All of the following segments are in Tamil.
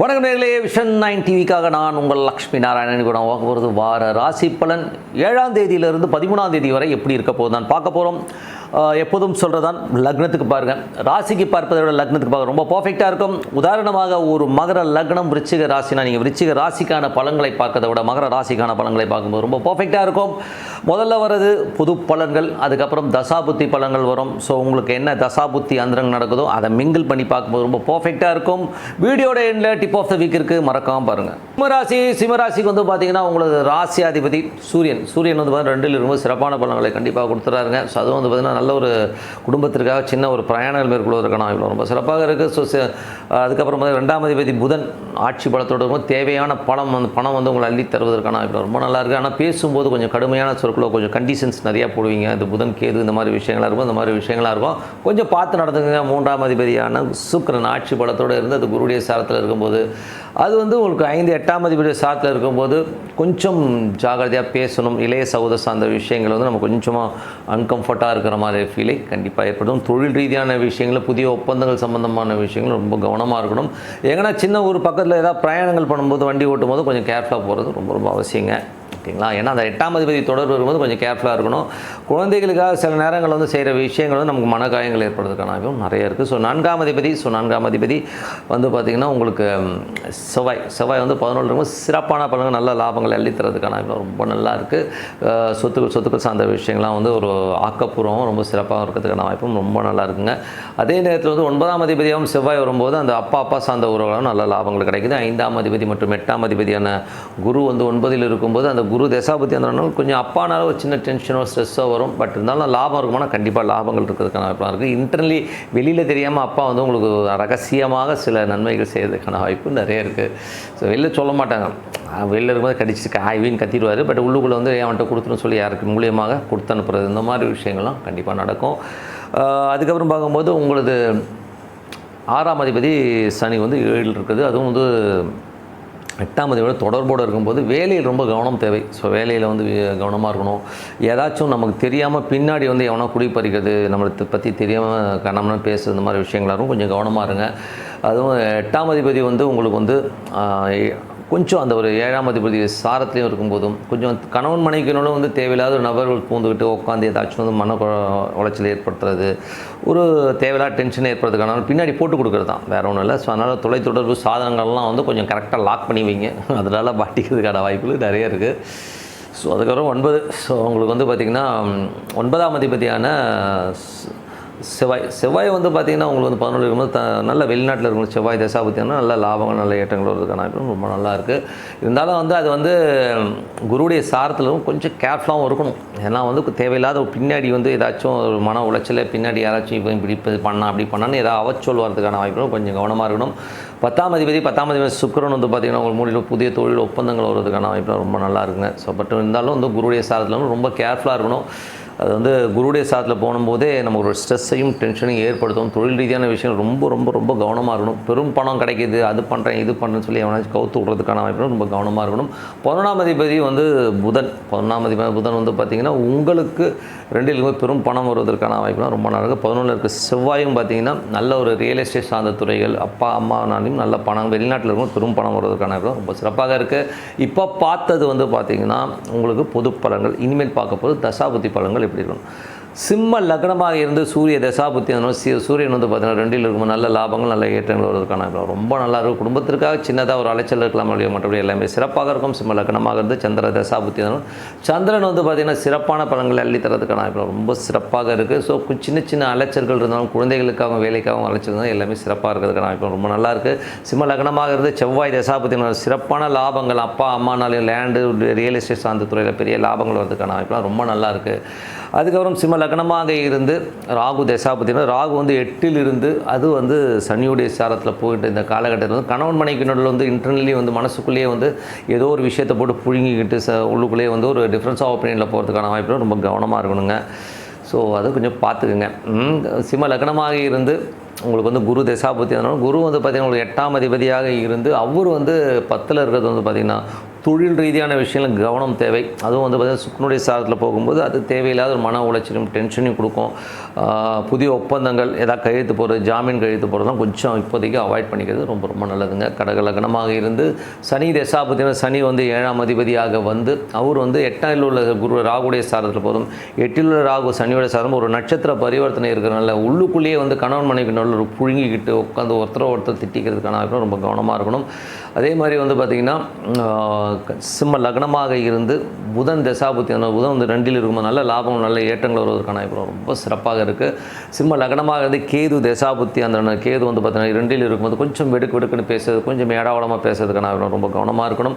வணக்கம் நேர்களே விஷன் நைன் டிவிக்காக நான் உங்கள் லக்ஷ்மி நாராயணன். கூட பார்க்க போகிறது வார ராசி பலன். ஏழாம் தேதியிலிருந்து பதிமூணாம் தேதி வரை எப்படி இருக்க போகுது நான் பார்க்க போகிறோம் எப்போதும் சொல்கிறதான் லக்னத்துக்கு பாருங்கள் ராசிக்கு பார்ப்பதை விட லக்னத்துக்கு பார்க்க ரொம்ப பர்ஃபெக்டாக இருக்கும். உதாரணமாக ஒரு மகர லக்னம் விருச்சிக ராசினா நீங்கள் விருச்சிக ராசிக்கான பலன்களை பார்க்கறதை விட மகர ராசிக்கான பலன்களை பார்க்கும்போது ரொம்ப பர்ஃபெக்டாக இருக்கும். முதல்ல வர்றது புது பலன்கள் அதுக்கப்புறம் தசாபுத்தி பலன்கள் வரும். ஸோ உங்களுக்கு என்ன தசாபுத்தி அந்தரங்க நடக்குதோ அதை மிங்கிள் பண்ணி பார்க்கும்போது ரொம்ப பர்ஃபெக்டாக இருக்கும். வீடியோட எண்டில் டிப் ஆஃப் த வீக் இருக்குது மறக்காமல் பாருங்கள் சிம்மராசி சிம்மராசிக்கு வந்து பார்த்தீங்கன்னா உங்களது ராசி அதிபதி சூரியன். சூரியன் வந்து பார்த்தீங்கன்னா ரெண்டில் இருக்கும்போது சிறப்பான பலன்களை கண்டிப்பாக கொடுத்துறாருங்க. ஸோ அதுவும் வந்து பார்த்தீங்கன்னா நல்ல ஒரு குடும்பத்திற்காக சின்ன ஒரு பிரயாணங்கள் மேற்கொள்வதற்கான இவ்வளோ ரொம்ப சிறப்பாக இருக்குது ஸோ அதுக்கப்புறம் வந்து ரெண்டாம் அதிபதி புதன் ஆட்சி பலத்தோடு தேவையான பணம் வந்து பணம் வந்து உங்களை அள்ளி தருவதற்கான இவ்வளோ ரொம்ப நல்லா இருக்குது ஆனால் பேசும்போது கொஞ்சம் கடுமையான சொற்களோ கொஞ்சம் கண்டிஷன்ஸ் நிறையா போடுவீங்க. இந்த புதன் கேது இந்த மாதிரி விஷயங்களாக இருக்கும் இந்த மாதிரி விஷயங்களாக இருக்கும். கொஞ்சம் பார்த்து நடந்துங்க மூன்றாம் அதிபதியான சுக்கிரன் ஆட்சி பலத்தோடு இருந்து அது குருடைய சாரத்தில் இருக்கும்போது அது வந்து உங்களுக்கு ஐந்து எட்டாம் அதிபதி சாத்தில் இருக்கும்போது கொஞ்சம் ஜாகிரதையாக பேசணும் இளைய சகோதர சார்ந்த விஷயங்கள் வந்து நம்ம கொஞ்சமாக அன்கம்ஃபர்ட்டாக இருக்கிற மாதிரி ஃபீலை கண்டிப்பாக ஏற்படும் தொழில் ரீதியான விஷயங்கள் புதிய ஒப்பந்தங்கள் சம்பந்தமான விஷயங்கள் ரொம்ப கவனமாக இருக்கணும். எங்கன்னா சின்ன ஊர் பக்கத்தில் ஏதாவது பிரயாணங்கள் பண்ணும்போது வண்டி ஓட்டும் போது கொஞ்சம் கேர்ஃபுல்லாக போகிறது ரொம்ப ரொம்ப அவசியங்க. ஓகேங்களா ஏன்னா அந்த எட்டாம் அதிபதி தொடர்பு வரும்போது கொஞ்சம் கேர்ஃபுல்லாக இருக்கணும். குழந்தைகளுக்காக சில நேரங்கள் வந்து செய்கிற விஷயங்கள் வந்து நமக்கு மனக்காயங்கள் ஏற்படுறதுக்கான வாய்ப்பும் நிறைய இருக்குது ஸோ நான்காம் அதிபதி ஸோ நான்காம் அதிபதி வந்து பார்த்திங்கன்னா உங்களுக்கு செவ்வாய் செவ்வாய் வந்து பதினொன்று ரொம்ப சிறப்பான பலன்கள் நல்ல லாபங்கள் அள்ளித்தரதுக்கான ரொம்ப நல்லா இருக்குது சொத்துக்கள் சொத்துக்கள் சார்ந்த விஷயங்கள்லாம் வந்து ஒரு ஆக்கப்பூர்வம் ரொம்ப சிறப்பாக இருக்கிறதுக்கான வாய்ப்பும் ரொம்ப நல்லா இருக்குங்க. அதே நேரத்தில் வந்து ஒன்பதாம் அதிபதியாகவும் செவ்வாய் வரும்போது அந்த அப்பா அப்பா சார்ந்த உறவுகளும் நல்ல லாபங்கள் கிடைக்குது. ஐந்தாம் அதிபதி மற்றும் எட்டாம் அதிபதியான குரு வந்து ஒன்பதில் இருக்கும்போது அந்த குரு தசாபதி அந்த கொஞ்சம் அப்பானால ஒரு சின்ன டென்ஷனோ ஸ்ட்ரெஸ்ஸோ வரும். பட் இருந்தாலும் லாபம் இருக்குமானா கண்டிப்பாக லாபங்கள் இருக்கிறதுக்கான வாய்ப்பாக இருக்குது இன்டர்னலி வெளியில் தெரியாமல் அப்பா வந்து உங்களுக்கு ரகசியமாக சில நன்மைகள் செய்யறதுக்கான வாய்ப்பு நிறைய இருக்குது ஸோ வெளில சொல்ல மாட்டாங்க. வெளில இருக்கும்போது கடிச்சு காய்வின்னு கத்திடுவார். பட் உள்ளுக்குள்ளே வந்து அவன்கிட்ட கொடுத்துன்னு சொல்லி யாருக்கு மூலியமாக கொடுத்து அனுப்புறது? இந்த மாதிரி விஷயங்கள்லாம் கண்டிப்பாக நடக்கும். அதுக்கப்புறம் பார்க்கும்போது உங்களது ஆறாம் அதிபதி சனி வந்து ஏழில் இருக்குது. அதுவும் வந்து எட்டாம் தேதியோட தொடர்போடு இருக்கும்போது வேலையில் ரொம்ப கவனம் தேவை. ஸோ வேலையில் வந்து கவனமாக இருக்கணும். ஏதாச்சும் நமக்கு தெரியாமல் பின்னாடி வந்து எவனோ குடிப்பறிக்கிறது நம்மளை பற்றி தெரியாமல் கண்ணம்னு பேசுறது இந்த மாதிரி விஷயங்களா கொஞ்சம் கவனமாக இருங்க. அதுவும் எட்டாம் அதிபதி வந்து உங்களுக்கு வந்து கொஞ்சம் அந்த ஒரு ஏழாம் அதிபதி சாரத்துலேயும் இருக்கும்போதும் கொஞ்சம் கணவன் மனைவிக்கணும் வந்து தேவையில்லாத ஒரு நபர்கள் பூந்துக்கிட்டு உட்காந்து ஏதாச்சும் வந்து மன உளைச்சல் ஏற்படுத்துறது ஒரு தேவையில்லாத டென்ஷன் ஏற்படுறதுக்கான பின்னாடி போட்டு கொடுக்குறது தான் வேறு ஒன்றும் இல்லை. ஸோ அதனால் தொலைத்தொடர்பு சாதனங்கள்லாம் வந்து கொஞ்சம் கரெக்டாக லாக் பண்ணி வைங்க. அதனால் மாட்டிக்கிறதுக்கான வாய்ப்புகள் நிறைய இருக்குது ஸோ அதுக்கப்புறம் ஒன்பது. ஸோ உங்களுக்கு வந்து பார்த்திங்கன்னா ஒன்பதாம் அதிபதியான செவ்வாய் செவ்வாய் வந்து பார்த்திங்கன்னா உங்களுக்கு வந்து பதினொன்று இருக்கும்போது த நல்ல வெளிநாட்டில் இருக்கும் செவ்வாய் தசாபத்தினா நல்ல லாபங்கள் நல்ல ஏற்றங்கள் வருதுக்கான வாய்ப்பு ரொம்ப நல்லா இருக்குது இருந்தாலும் வந்து அது வந்து குருடைய குருவுடைய சாரத்திலும் கொஞ்சம் கேர்ஃபுல்லாகவும் இருக்கணும். ஏன்னா வந்து தேவையில்லாத பின்னாடி வந்து ஏதாச்சும் ஒரு மன உளைச்சல பின்னாடி யாராச்சும் இப்போ இப்படி இப்படி பண்ணா அப்படி பண்ணான்னு ஏதாவது அவச்சொல் வரதுக்கான வாய்ப்புகளும் கொஞ்சம் கவனமாக இருக்கணும். பத்தாம் அதிபதி பத்தாம் அதிபதி சுக்கிரன் வந்து பார்த்திங்கன்னா உங்கள் மூலியில் புதிய தொழில் ஒப்பந்தங்கள் வருவதுக்கான வாய்ப்பு ரொம்ப நல்லா இருக்குங்க. ஸோ பட் இருந்தாலும் வந்து குருவுடைய சாரத்தில் வந்து ரொம்ப கேர்ஃபுல்லாக இருக்கணும். அது வந்து குருடைய சாத்தில் போகும்போதே நமக்கு ஒரு ஸ்ட்ரெஸ்ஸையும் டென்ஷனையும் ஏற்படுத்தும். தொழில் ரீதியான விஷயம் ரொம்ப ரொம்ப ரொம்ப கவனமாக இருக்கணும். பெரும் பணம் கிடைக்கிது அது பண்ணுறேன் இது பண்ணுறேன்னு சொல்லி எவனாச்சும் கவுத்து விட்றதுக்கான வாய்ப்பு ரொம்ப கவனமாக இருக்கணும். பதினொன்றாம் அதிபதி வந்து புதன். பதினொன்றாம் அதிபதி புதன் வந்து பார்த்திங்கன்னா உங்களுக்கு ரெண்டிலுமே பெரும் பணம் வருவதற்கான வாய்ப்புலாம் ரொம்ப நல்லா இருக்குது பதினொன்றில் இருக்க செவ்வாயும் பார்த்திங்கன்னா நல்ல ஒரு ரியல் எஸ்டேட் சார்ந்த துறைகள் அப்பா அம்மானாலையும் நல்ல பணம் வெளிநாட்டில் இருக்கும் பெரும் பணம் வருவதற்கான வாய்ப்பு ரொம்ப சிறப்பாக இருக்குது இப்போ பார்த்தது வந்து பார்த்திங்கன்னா உங்களுக்கு பொது பலன்கள் இனிமேல் பார்க்க போது தசாபுத்தி பலன்கள் எப்படி இருக்கணும் சிம்ம லக்னமாக இருந்து சூரிய தசாபுத்தி சூரியன் வந்து பார்த்தீங்கன்னா ரெண்டில் இருக்கும் நல்ல லாபங்கள் நல்ல ஏற்றங்கள் வருவதற்கான ரொம்ப நல்லா இருக்கும். குடும்பத்திற்காக சின்னதாக ஒரு அலைச்சல் இருக்கலாம் இல்லையோ மற்றபடி எல்லாமே சிறப்பாக இருக்கும். சிம்ம லக்னமாக இருந்து சந்திர தசாபுத்தி சந்திரன் வந்து பார்த்திங்கன்னா சிறப்பான பலன்களை அள்ளி தரதுக்கான ரொம்ப சிறப்பாக இருக்குது ஸோ சின்ன சின்ன அலைச்சல்கள் இருந்தாலும் குழந்தைகளுக்காகவும் வேலைக்காகவும் அலைச்சல் இருந்தாலும் எல்லாமே சிறப்பாக இருக்கிறதுக்கான வாய்ப்பு ரொம்ப நல்லா இருக்குது சிம்ம லக்னமாக இருந்து செவ்வாய் தசாபுத்தி சிறப்பான லாபங்கள் அப்பா அம்மானாலையும் லேண்டு ரியல் எஸ்டேட் சார்ந்த துறையில் பெரிய லாபங்கள் வரதுக்கான வாய்ப்புலாம் ரொம்ப நல்லா இருக்குது அதுக்கப்புறம் சிம்ம லக்னமாக இருந்து ராகு தசா பார்த்திங்கன்னா ராகு வந்து எட்டில் இருந்து அது வந்து சனியுடைய சாரத்தில் போயிட்டு இந்த காலகட்டத்தில் வந்து கணவன் மனைக்கு நடுவில் வந்து இன்டர்னலி வந்து மனசுக்குள்ளேயே வந்து ஏதோ ஒரு விஷயத்தை போட்டு புழுங்கிக்கிட்டு ச உள்ளுக்குள்ளேயே வந்து ஒரு டிஃப்ரென்ஸ் ஆஃப் ஒப்பீனியனில் போகிறதுக்கான வாய்ப்பு ரொம்ப கவனமாக இருக்கணுங்க. ஸோ அதை கொஞ்சம் பார்த்துக்குங்க. சிம்ம லக்னமாக இருந்து உங்களுக்கு வந்து குரு தசாபுத்தி அதனால குரு வந்து பார்த்திங்கன்னா உங்களுக்கு எட்டாம் அதிபதியாக இருந்து அவர் வந்து பத்தில் இருக்கிறது வந்து பார்த்திங்கன்னா தொழில் ரீதியான விஷயங்கள் கவனம் தேவை. அதுவும் வந்து பார்த்தீங்கன்னா சுக்னுடைய சாரத்தில் போகும்போது அது தேவையில்லாத ஒரு மன உளைச்சலும் டென்ஷனையும் கொடுக்கும். புதிய ஒப்பந்தங்கள் ஏதாவது கையெழுத்து போகிறது ஜாமீன் கையெழுத்து போகிறதுலாம் கொஞ்சம் இப்போதைக்கு அவாய்ட் பண்ணிக்கிறது ரொம்ப ரொம்ப நல்லதுங்க. கடக லக்னமாக இருந்து சனி தசாபத்தின சனி வந்து ஏழாம் அதிபதியாக வந்து அவர் வந்து எட்டாயில் உள்ள குரு ராகுடைய சாரத்தில் போதும். எட்டில் உள்ள ராகு சனியோட சாரம் ஒரு நட்சத்திர பரிவர்த்தனை இருக்கிறனால உள்ளுக்குள்ளேயே வந்து கணவன் மனைவி நல்ல ஒரு புழுங்கிக்கிட்டு உட்காந்து ஒருத்தரை ஒருத்தர் திட்டிக்கிறதுக்கான ரொம்ப கவனமாக இருக்கணும். அதே மாதிரி வந்து பார்த்திங்கன்னா சிம்ம லக்னமாக இருந்து புதன் தசாபுத்தி அந்த புதன் வந்து ரெண்டில் இருக்கும்போது நல்ல லாபம் நல்ல ஏற்றங்கள் வருவதற்கான இப்போ ரொம்ப சிறப்பாக இருக்குது சிம்ம லக்னமாக இருந்து கேது தசாபுத்தி அந்த கேது வந்து பார்த்திங்கன்னா ரெண்டில் இருக்கும்போது கொஞ்சம் வெடுக்கு வெடுக்குன்னு பேசுறது கொஞ்சம் ஏடாவளமாக பேசுறதுக்கான ரொம்ப கவனமாக இருக்கணும்.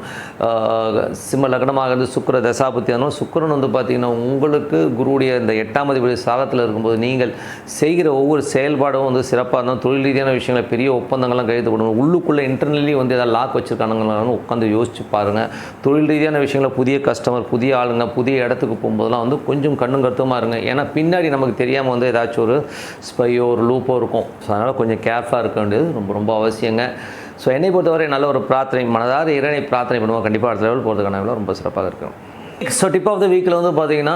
சிம்ம லக்னமாக இருந்து சுக்கர தசாபுத்தி ஆனால் சுக்கரன் வந்து பார்த்திங்கன்னா உங்களுக்கு குருவுடைய இந்த எட்டாம் அதிபதி சாதத்தில் இருக்கும்போது நீங்கள் செய்கிற ஒவ்வொரு செயல்பாடும் வந்து சிறப்பாக இருந்தால் தொழில் ரீதியான விஷயங்களை பெரிய ஒப்பந்தங்கள்லாம் கையெழுத்து போடணும். உள்ளுக்குள்ளே இன்டர்னலி வந்து எதாவது லாக் வச்சுருக்கானுங்களான்னு உட்காந்து யோசிச்சு பாருங்கள் தொழில் ரீதியான விஷயங்களில் புதிய கஸ்டமர் புதிய ஆளுங்க புதிய இடத்துக்கு போகும்போதெல்லாம் வந்து கொஞ்சம் கண்ணும் கருத்துமாக இருங்க. ஏன்னா பின்னாடி நமக்கு தெரியாமல் வந்து ஏதாச்சும் ஒரு ஸ்பையோ ஒரு லூப்போ இருக்கும். ஸோ அதனால் கொஞ்சம் கேர்ஃபுல்லாக இருக்க வேண்டியது ரொம்ப ரொம்ப அவசியங்க. ஸோ என்னை பொறுத்தவரை நல்ல ஒரு பிரார்த்தனை மனதார இறைனை பிரார்த்தனை பண்ணுவோம். கண்டிப்பாக அடுத்த லெவல் போகிறதுக்கான ரொம்ப சிறப்பாக இருக்கும். ஸோ டிப் ஆஃப் த வீக்கில் வந்து பார்த்தீங்கன்னா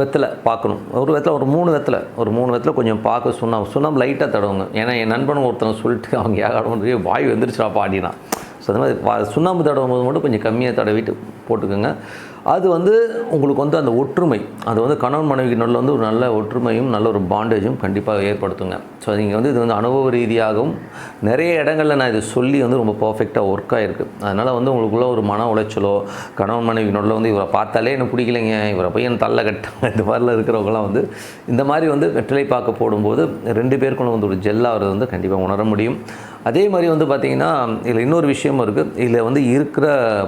வெத்தலை பார்க்கணும். ஒரு வெத்தலை ஒரு மூணு வெத்தலை ஒரு மூணு வெத்தலை கொஞ்சம் பார்க்க சுண்ணாம்பு சுண்ணாம்பு லைட்டாக தடவுங்க. ஏன்னா என் நண்பன் ஒருத்தன் சொல்லிட்டு அவங்க யாரும் வாய் வந்துருச்சுடா பாடினா ஸோ அது மாதிரி சுண்ணாம்பு தடவும் போது மட்டும் கொஞ்சம் கம்மியாக தடவிட்டு போட்டுக்கோங்க. அது வந்து உங்களுக்கு வந்து அந்த ஒற்றுமை அது வந்து கணவன் மனைவிக்கு நல்ல வந்து ஒரு நல்ல ஒற்றுமையும் நல்ல ஒரு பாண்டேஜும் கண்டிப்பாக ஏற்படுத்துங்க. ஸோ நீங்கள் வந்து இது வந்து அனுபவ ரீதியாகவும் நிறைய இடங்களில் நான் இதை சொல்லி வந்து ரொம்ப பர்ஃபெக்டாக ஒர்க் ஆகிருக்கு அதனால் வந்து உங்களுக்குள்ள ஒரு மன உளைச்சலோ கணவன் மனைவி நல்ல வந்து இவரை பார்த்தாலே எனக்கு பிடிக்கலைங்க இவரை போய் என் தள்ள கட்டாங்க இந்த மாதிரிலாம் இருக்கிறவங்களாம் வந்து இந்த மாதிரி வந்து வெற்றிலை பார்க்க போடும்போது ரெண்டு பேருக்குள்ள வந்து ஒரு ஜெல்லாகிறது வந்து கண்டிப்பாக உணர முடியும். அதே மாதிரி வந்து பார்த்திங்கன்னா இதில் இன்னொரு விஷயமும் இருக்குது இதில் வந்து இருக்கிற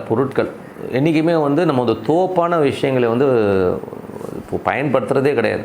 பொருட்கள் என்றைக்குமே வந்து நம்ம வந்து தோப்பான விஷயங்களை வந்து இப்போ பயன்படுத்துகிறதே கிடையாது.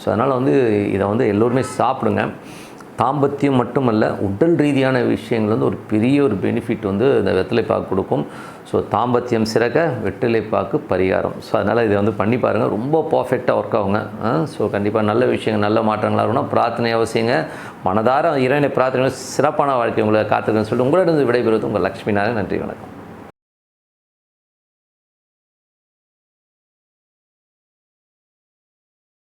ஸோ அதனால் வந்து இதை வந்து எல்லோருமே சாப்பிடுங்க. தாம்பத்தியம் மட்டுமல்ல உடல் ரீதியான விஷயங்கள் வந்து ஒரு பெரிய ஒரு பெனிஃபிட் வந்து இந்த வெத்தலைப்பாக்கு கொடுக்கும். ஸோ தாம்பத்தியம் சிறக்க வெற்றிலைப்பாக்கு பரிகாரம். ஸோ அதனால் இதை வந்து பண்ணி பாருங்கள் ரொம்ப பர்ஃபெக்டாக ஒர்க் ஆகுங்க. ஸோ கண்டிப்பாக நல்ல விஷயங்கள் நல்ல மாற்றங்களாக இருக்கணும் பிரார்த்தனை அவசியங்க மனதார இறைவனை பிரார்த்தனை சிறப்பான வாழ்க்கை உங்களை காத்துக்கணும்னு சொல்லிட்டு உங்களிடம் விடைபெறுவது உங்கள் லக்ஷ்மி நாராயணன். நன்றி வணக்கம்.